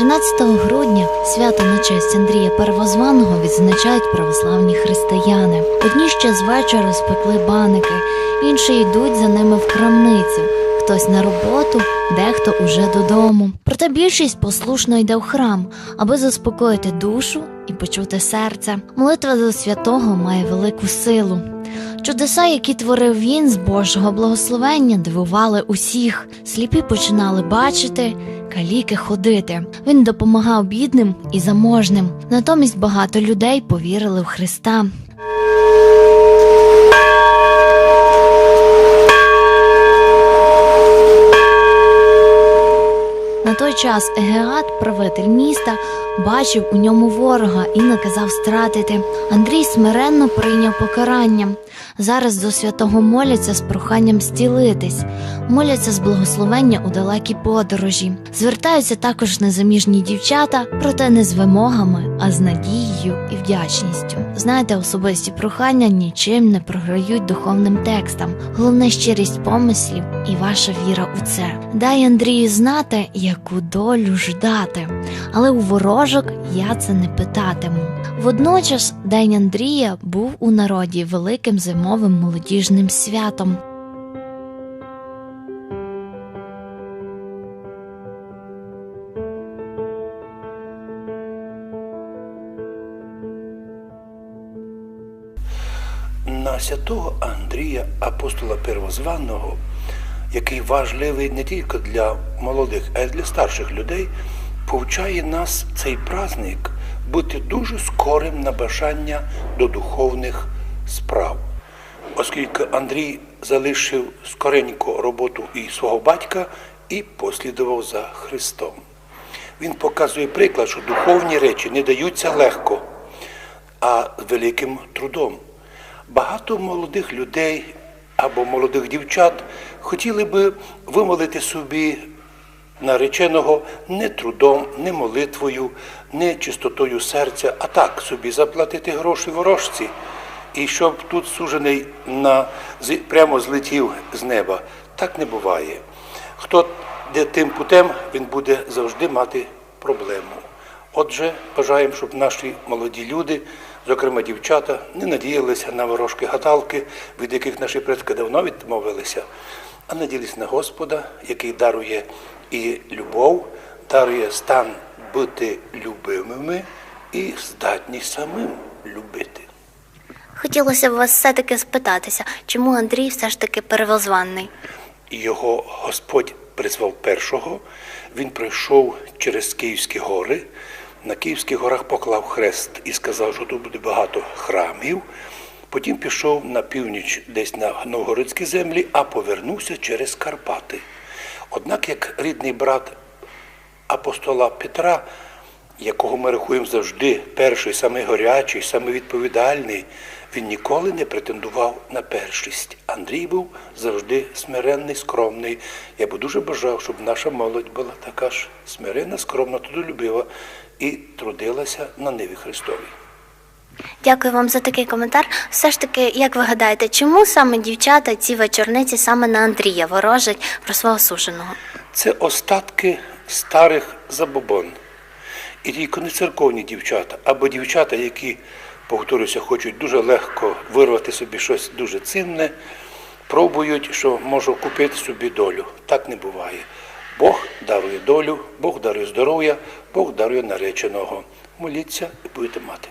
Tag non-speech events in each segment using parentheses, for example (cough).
13 грудня свято на честь Андрія Первозваного відзначають православні християни. Одні ще з вечора спекли баники, інші йдуть за ними в крамницю. Хтось на роботу, дехто уже додому. Проте більшість послушно йде в храм, аби заспокоїти душу і почути серце. Молитва до святого має велику силу. Чудеса, які творив він з Божого благословення, дивували усіх. Сліпі починали бачити, каліки ходити. Він допомагав бідним і заможним. Натомість багато людей повірили в Христа. На той час Егеат, правитель міста, бачив у ньому ворога і наказав стратити. Андрій смиренно прийняв покарання. Зараз до святого моляться з проханням стілитись, моляться з благословення у далекі подорожі. Звертаються також незаміжні дівчата, проте не з вимогами, а з надією і вдячністю. Знаєте, особисті прохання нічим не програють духовним текстам. Головне щирість помислів і ваша віра у це. Дай Андрію знати, яку долю ждати, але у ворожок я це не питатиму. Водночас День Андрія був у народі великим зимовим молодіжним святом. на святого Андрія, апостола Первозваного, який важливий не тільки для молодих, а й для старших людей, повчає нас цей праздник бути дуже скорим на бажання до духовних справ. Оскільки Андрій залишив скоренько роботу і свого батька і послідував за Христом. Він показує приклад, що духовні речі не даються легко, а великим трудом. Багато молодих людей або молодих дівчат хотіли би вимолити собі нареченого не трудом, не молитвою, не чистотою серця, а так собі заплатити гроші ворожці. І щоб тут сужений на, прямо злетів з неба. Так не буває. Хто йде тим путем, він буде завжди мати проблему. Отже, бажаємо, щоб наші молоді люди, зокрема дівчата, не надіялися на ворожки гадалки, від яких наші предки давно відмовилися, а надіялися на Господа, який дарує і любов, дарує стан бути любимими і здатність самим любити. Хотілося б вас все-таки спитатися, чому Андрій все ж таки перевозваний? Його Господь призвав першого. Він пройшов через Київські гори. На Київських горах поклав хрест і сказав, що тут буде багато храмів. Потім пішов на північ, десь на Новгородські землі, а повернувся через Карпати. Однак, як рідний брат апостола Петра, якого ми рахуємо завжди перший, самий горячий, самий відповідальний, він ніколи не претендував на першість. Андрій був завжди смиренний, скромний. Я би дуже бажав, щоб наша молодь була така ж смиренна, скромна, трудолюбива і трудилася на ниві Христовій. Дякую вам за такий коментар. Все ж таки, як ви гадаєте, чому саме дівчата ці вечорниці саме на Андрія ворожать про свого суженого? Це остатки старих забобон. І тільки не церковні дівчата, або дівчата, які, повторюся, хочуть дуже легко вирвати собі щось дуже цінне, пробують, що можу купити собі долю. Так не буває. Бог дарує долю, Бог дарує здоров'я, Бог дарує нареченого. Моліться і будете мати.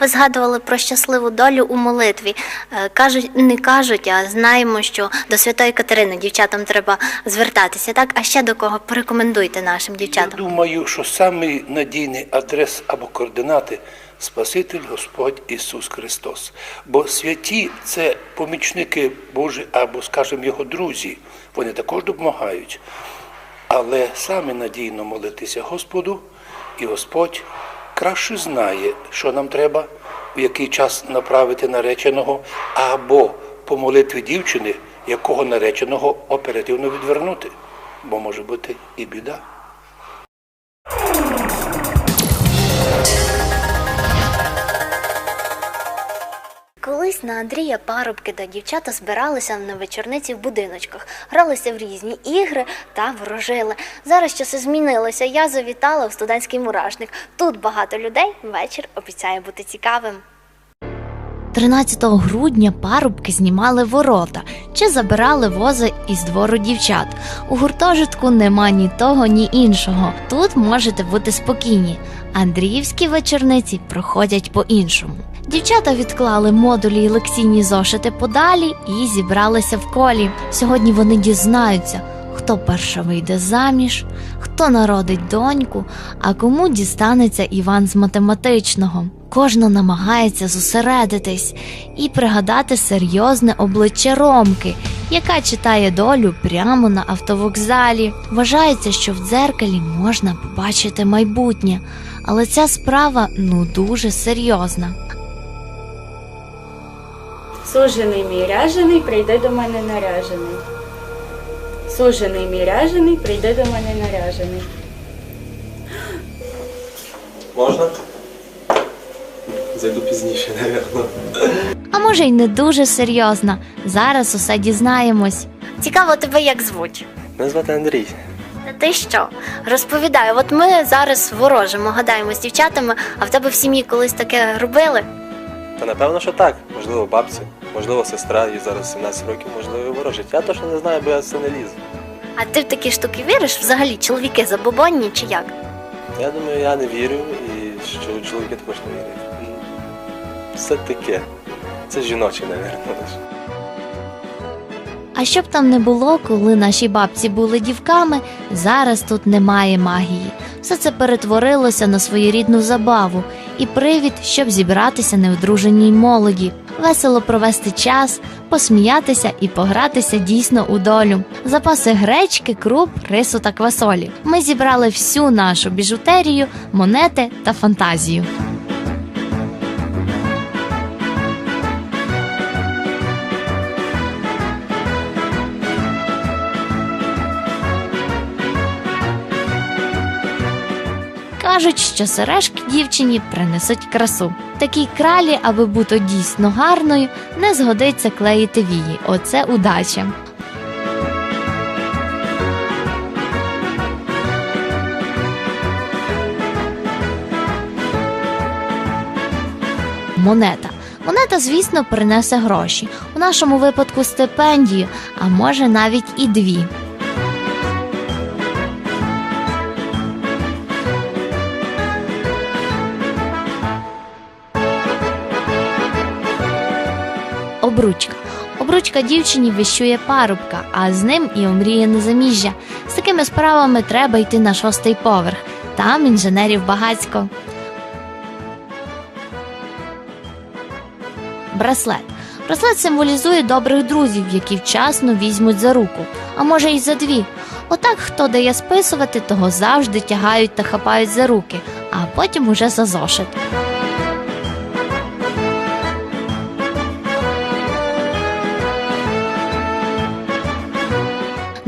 Ви згадували про щасливу долю у молитві. Е, Кажуть, не кажуть, а знаємо, що до святої Катерини дівчатам треба звертатися. Так, а ще до кого порекомендуйте нашим Я дівчатам? думаю, що самий надійний адрес або координати Спаситель Господь Ісус Христос. Бо святі це помічники Божі або, скажімо, Його друзі. Вони також допомагають. Але саме надійно молитися Господу, і Господь краще знає, що нам треба, в який час направити нареченого, або по молитві дівчини, якого нареченого оперативно відвернути. Бо може бути і біда. Андрія парубки та дівчата збиралися на вечорниці в будиночках, гралися в різні ігри та ворожили. Зараз часи змінилися. Я завітала в студентський мурашник. Тут багато людей. Вечір обіцяє бути цікавим. 13 грудня парубки знімали ворота чи забирали вози із двору дівчат. У гуртожитку нема ні того, ні іншого. Тут можете бути спокійні. Андріївські вечорниці проходять по-іншому. Дівчата відклали модулі й лекційні зошити подалі і зібралися в колі. Сьогодні вони дізнаються, хто перша вийде заміж, хто народить доньку, а кому дістанеться Іван з математичного. Кожна намагається зосередитись і пригадати серйозне обличчя Ромки, яка читає долю прямо на автовокзалі. Вважається, що в дзеркалі можна побачити майбутнє, але ця справа ну дуже серйозна. Сужений мій ряжений, прийди до мене наряжений. Сужений мій ряжений, прийди до мене наряжений. Можна? Зайду пізніше, напевно. А може й не дуже серйозна. Зараз усе дізнаємось. Цікаво тебе як звуть. Мене звати Андрій. Та ти що? Розповідай, от ми зараз ворожимо, гадаємо з дівчатами, а в тебе в сім'ї колись таке робили? Та напевно, що так. Можливо, бабці, можливо, сестра, їй зараз 17 років, можливо, і ворожить. Я точно не знаю, бо я це не лізу. А ти в такі штуки віриш? Взагалі, чоловіки забобонні чи як? Я думаю, я не вірю і що чоловіки також не вірять. Все таке. Це жіноче, напевно. лише. А щоб там не було, коли наші бабці були дівками, зараз тут немає магії. Все це перетворилося на своєрідну забаву і привід, щоб зібратися неодруженій молоді, весело провести час, посміятися і погратися дійсно у долю. Запаси гречки, круп, рису та квасолі. Ми зібрали всю нашу біжутерію, монети та фантазію. Кажуть, що сережки дівчині принесуть красу. Такій кралі, аби бути дійсно гарною, не згодиться клеїти вії. Оце удача. Монета. Монета, звісно, принесе гроші. У нашому випадку стипендію, а може навіть і дві. Обручка. Обручка дівчині віщує парубка, а з ним і омріяне заміжжя. З такими справами треба йти на шостий поверх. Там інженерів багацько. Браслет. Браслет символізує добрих друзів, які вчасно візьмуть за руку, а може й за дві. Отак, хто дає списувати, того завжди тягають та хапають за руки, а потім уже за зошит.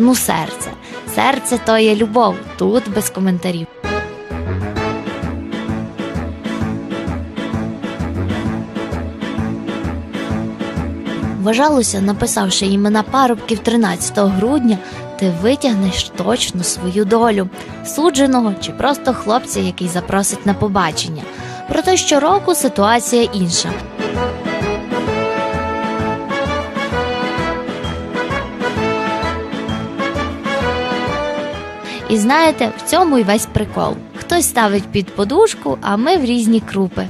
Ну, серце. Серце то є любов. Тут без коментарів. Вважалося, написавши імена парубків 13 грудня, ти витягнеш точно свою долю судженого чи просто хлопця, який запросить на побачення. Проте щороку ситуація інша. І знаєте, в цьому й весь прикол. Хтось ставить під подушку, а ми в різні крупи.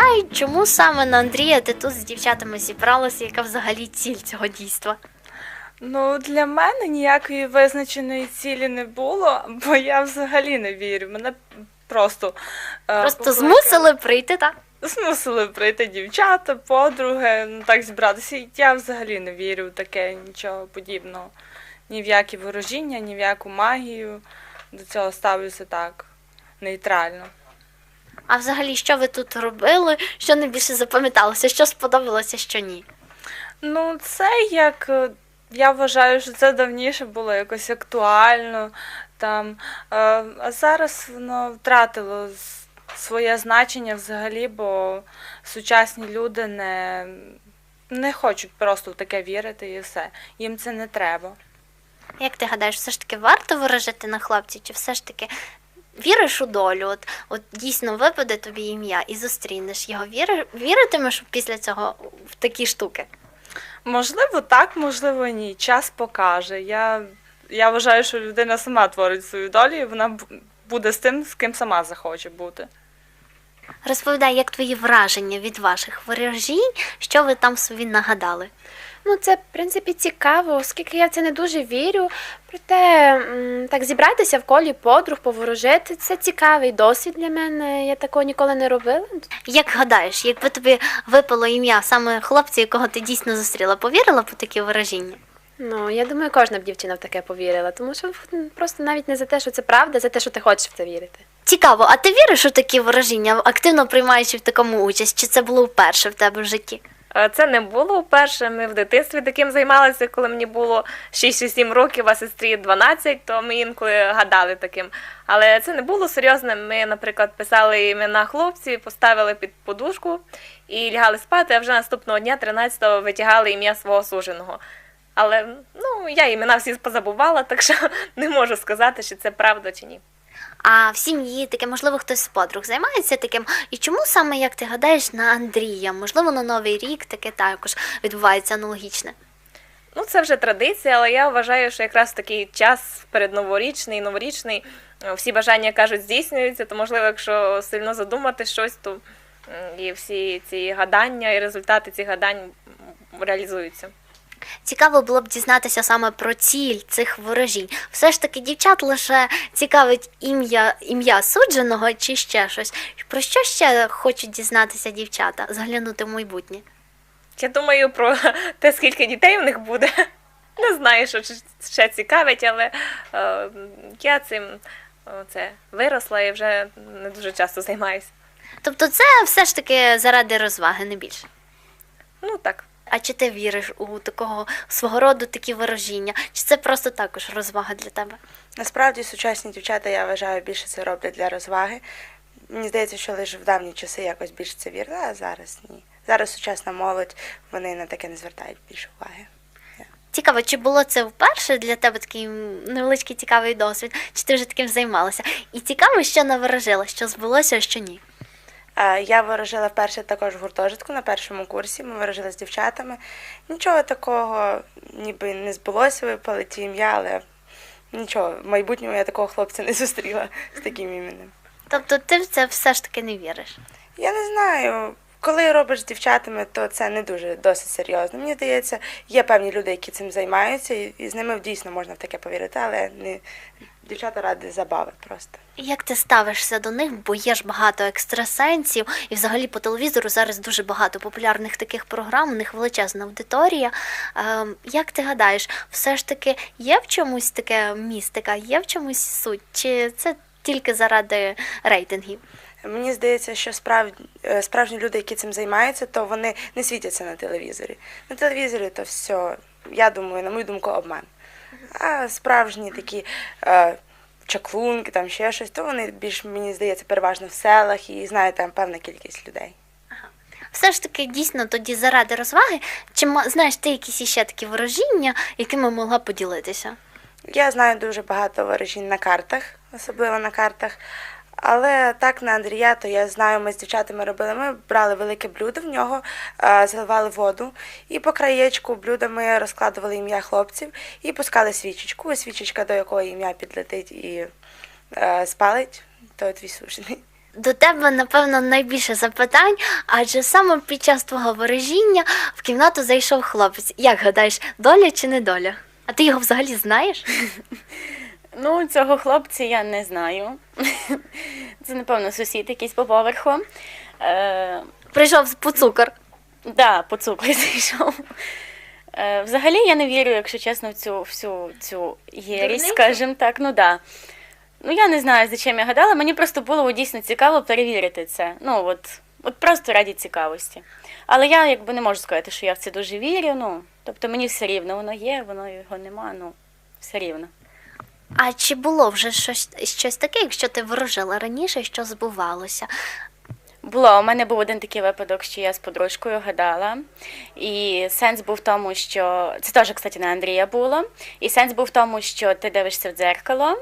Розповідай, чому саме на Андрія ти тут з дівчатами зібралася, яка взагалі ціль цього дійства? Ну, для мене ніякої визначеної цілі не було, бо я взагалі не вірю. Мене просто, е, Просто покликали- змусили прийти, так? Змусили прийти дівчата, подруги, ну так зібратися. Я взагалі не вірю в таке, нічого подібного. Ні в які ворожіння, ні в яку магію. До цього ставлюся так нейтрально. А взагалі, що ви тут робили? Що найбільше запам'яталося? Що сподобалося, що ні? Ну, це як е, я вважаю, що це давніше було якось актуально там. е, А зараз воно втратило своє значення взагалі, бо сучасні люди не, не хочуть просто в таке вірити і все. Їм це не треба. Як ти гадаєш, все ж таки варто ворожити на хлопців, чи все ж таки віриш у долю? От, от дійсно випаде тобі ім'я і зустрінеш його. Віри, віритимеш після цього в такі штуки? Можливо, так, можливо, ні. Час покаже. Я, я вважаю, що людина сама творить свою долю, і вона буде з тим, з ким сама захоче бути. Розповідай, як твої враження від ваших ворожінь, що ви там собі нагадали? Ну, це, в принципі, цікаво, оскільки я в це не дуже вірю. Проте так зібратися в колі подруг, поворожити це цікавий досвід для мене. Я такого ніколи не робила. Як гадаєш, якби тобі випало ім'я саме хлопця, якого ти дійсно зустріла, повірила б у такі ворожіння? Ну, я думаю, кожна б дівчина в таке повірила, тому що просто навіть не за те, що це правда, а за те, що ти хочеш в це вірити. Цікаво, а ти віриш у такі ворожіння, активно приймаючи в такому участь? Чи це було вперше в тебе в житті? Е, Це не було вперше. Ми в дитинстві таким займалися, коли мені було 6-7 років, а сестрі 12, то ми інколи гадали таким. Але це не було серйозним. Ми, наприклад, писали імена хлопців, поставили під подушку і лягали спати, а вже наступного дня, 13-го, витягали ім'я свого суженого. Але ну, я імена всі позабувала, так що (laughs) не можу сказати, чи це правда чи ні. А в сім'ї таке, можливо, хтось з подруг займається таким. І чому саме, як ти гадаєш, на Андрія? Можливо, на Новий рік таке також відбувається аналогічне. Ну, це вже традиція, але я вважаю, що якраз такий час передноворічний, новорічний, е, всі бажання кажуть, здійснюються, то можливо, якщо сильно задумати щось, то і всі ці гадання, і результати цих гадань реалізуються. Цікаво було б дізнатися саме про ціль цих ворожінь. Все ж таки, дівчат лише цікавить ім'я ім'я судженого чи ще щось. Про що ще хочуть дізнатися дівчата, заглянути в майбутнє? Я думаю про те, скільки дітей у них буде. Не знаю, що ще цікавить, але е, я цим е, це виросла і вже не дуже часто займаюся. Тобто, це все ж таки заради розваги, не більше. Ну так. А чи ти віриш у такого свого роду такі ворожіння? Чи це просто також розвага для тебе? Насправді сучасні дівчата, я вважаю, більше це роблять для розваги. Мені здається, що лише в давні часи якось більше це вірили, а зараз ні. Зараз сучасна молодь, вони на таке не звертають більше уваги. Цікаво, чи було це вперше для тебе такий невеличкий цікавий досвід, чи ти вже таким займалася? І цікаво, що наворожила, що збулося, а що ні. Е, Я ворожила вперше також в гуртожитку на першому курсі. Ми ворожили з дівчатами. Нічого такого, ніби не збулося, випали ті ім'я, але нічого, в майбутньому я такого хлопця не зустріла з таким іменем. Тобто ти в це все ж таки не віриш. Я не знаю. Коли робиш з дівчатами, то це не дуже досить серйозно. Мені здається, є певні люди, які цим займаються, і, і з ними дійсно можна в таке повірити, але не дівчата ради забави просто. Як ти ставишся до них? Бо є ж багато екстрасенсів, і взагалі по телевізору зараз дуже багато популярних таких програм, у них величезна аудиторія. Ем, як ти гадаєш, все ж таки є в чомусь таке містика, є в чомусь суть? Чи це тільки заради рейтингів? Мені здається, що справ... е, справжні люди, які цим займаються, то вони не світяться на телевізорі. На телевізорі то все, я думаю, на мою думку, обман. А справжні такі е, чаклунки, там ще щось, то вони більш, мені здається, переважно в селах і знаю там певна кількість людей. Все ж таки, дійсно, тоді заради розваги, чи ма- знаєш ти якісь іще такі ворожіння, якими могла поділитися? Я знаю дуже багато ворожінь на картах, особливо на картах. Але так на Андрія, то я знаю, ми з дівчатами робили. Ми брали велике блюдо в нього, е, заливали воду, і по краєчку блюда ми розкладували ім'я хлопців і пускали свічечку. Свічечка, до якої ім'я підлетить і е, спалить, то твій сужений. До тебе, напевно, найбільше запитань, адже саме під час твого ворожіння в кімнату зайшов хлопець. Як гадаєш, доля чи не доля? А ти його взагалі знаєш? (laughs) Ну, цього хлопця я не знаю. (laughs) Це, напевно, сусід якийсь по поверху. Е, Прийшов по цукор. да, по цукру (laughs) зайшов. Е, взагалі я не вірю, якщо чесно, в цю всю цю єрість, скажімо так. Ну да. Ну я не знаю, за чим я гадала. Мені просто було дійсно цікаво перевірити це. Ну, от, от просто раді цікавості. Але я якби не можу сказати, що я в це дуже вірю. Ну, тобто мені все рівно, воно є, воно його нема, ну все рівно. А чи було вже щось, щось таке, якщо ти ворожила раніше, що збувалося? Було, у мене був один такий випадок, що я з подружкою гадала. І сенс був в тому, що це теж, кстати, на Андрія було. І сенс був в тому, що ти дивишся в дзеркало.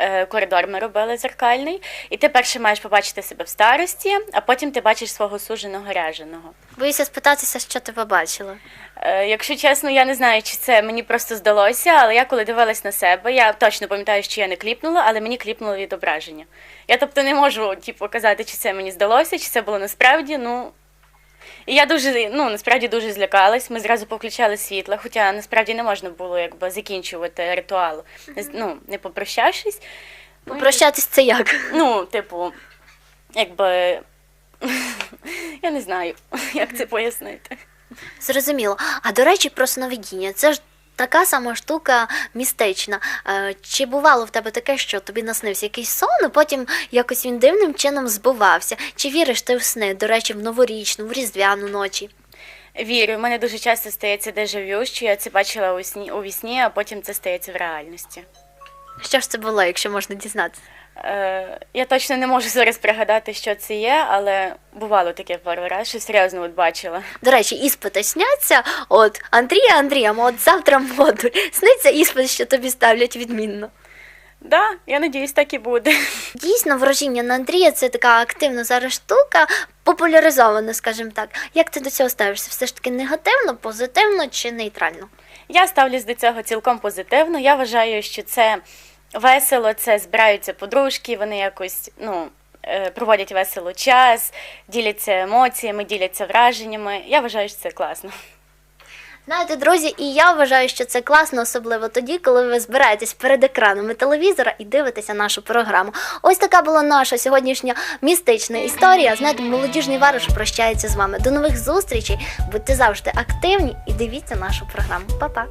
Е, Коридор ми робили зеркальний, і ти перше маєш побачити себе в старості, а потім ти бачиш свого суженого ряженого. Боюся спитатися, що ти побачила. Е, Якщо чесно, я не знаю, чи це мені просто здалося, але я коли дивилась на себе, я точно пам'ятаю, що я не кліпнула, але мені кліпнуло відображення. Я тобто не можу типу, казати, чи це мені здалося, чи це було насправді. Ну і я дуже, ну насправді дуже злякалась. Ми зразу повключали світла, хоча насправді не можна було якби закінчувати ритуал, ну, не попрощавшись. Ну, Попрощатись це як? Ну, типу, якби (laughs) я не знаю, (laughs) як це пояснити. Зрозуміло. А до речі, про сновидіння. Це ж така сама штука містична. Е, Чи бувало в тебе таке, що тобі наснився якийсь сон, а потім якось він дивним чином збувався? Чи віриш ти в сни, до речі, в новорічну, в різдвяну ночі? Вірю, в мене дуже часто стається дежавю, що я це бачила у сні у вісні, а потім це стається в реальності. Що ж це було, якщо можна дізнатися? Е, я точно не можу зараз пригадати, що це є, але бувало таке пару раз, що серйозно от бачила. До речі, іспити сняться. От Андрія, Андрія, от завтра модуль. Сниться іспит, що тобі ставлять відмінно. Да, я надіюсь, так і буде. Дійсно, ворожіння на Андрія це така активна зараз штука, популяризована, скажімо так. Як ти до цього ставишся? Все ж таки негативно, позитивно чи нейтрально? Я ставлюсь до цього цілком позитивно. Я вважаю, що це весело, це збираються подружки, вони якось ну, е, проводять весело час, діляться емоціями, діляться враженнями. Я вважаю, що це класно. Знаєте, друзі, і я вважаю, що це класно, особливо тоді, коли ви збираєтесь перед екранами телевізора і дивитеся нашу програму. Ось така була наша сьогоднішня містична історія. Знаєте, молодіжний вариш прощається з вами. До нових зустрічей. Будьте завжди активні і дивіться нашу програму. Па-па!